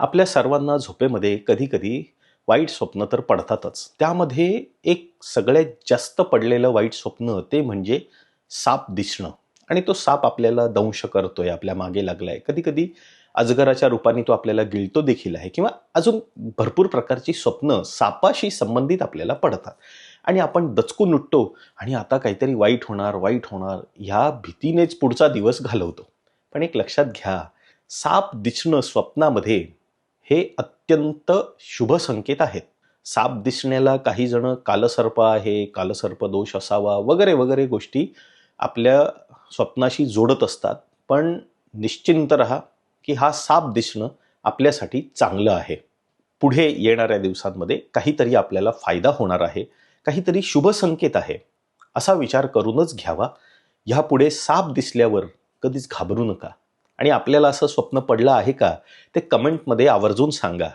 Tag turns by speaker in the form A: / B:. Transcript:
A: आपल्या सर्वांना झोपेमध्ये कधीकधी वाईट स्वप्न तर पडतातच. त्यामध्ये एक सगळ्यात जास्त पडलेलं वाईट स्वप्न ते म्हणजे साप दिसणं. आणि तो साप आपल्याला दंश करतोय आपल्या मागे लागलाय. आहे कधीकधी अजगराच्या रूपाने तो आपल्याला गिळतो देखील आहे किंवा अजून भरपूर प्रकारची स्वप्न सापाशी संबंधित आपल्याला पडतात. आणि आपण दचकून उठतो आणि आता काहीतरी वाईट होणार वाईट होणार ह्या भीतीनेच पुढचा दिवस घालवतो. पण एक लक्षात घ्या साप दिसणं स्वप्नामध्ये हे अत्यंत शुभ संकेत आहेत. साप दिसण्याला काही जण कालसर्प आहे कालसर्प दोष असावा वगैरे वगैरे गोष्टी आपल्या स्वप्नाशी जोडत असतात. पण निश्चिंत रहा की हा साप दिसणं आपल्यासाठी चांगलं आहे. पुढे येणाऱ्या दिवसांमध्ये काहीतरी आपल्याला फायदा होणार आहे. काहीतरी शुभ संकेत आहे. असा विचार करूनच घ्यावा. ह्यापुढे साप दिसल्यावर कधीच घाबरू नका. आणि आपल्याला असं स्वप्न पडलं आहे का? ते कमेंटमध्ये आवर्जून सांगा.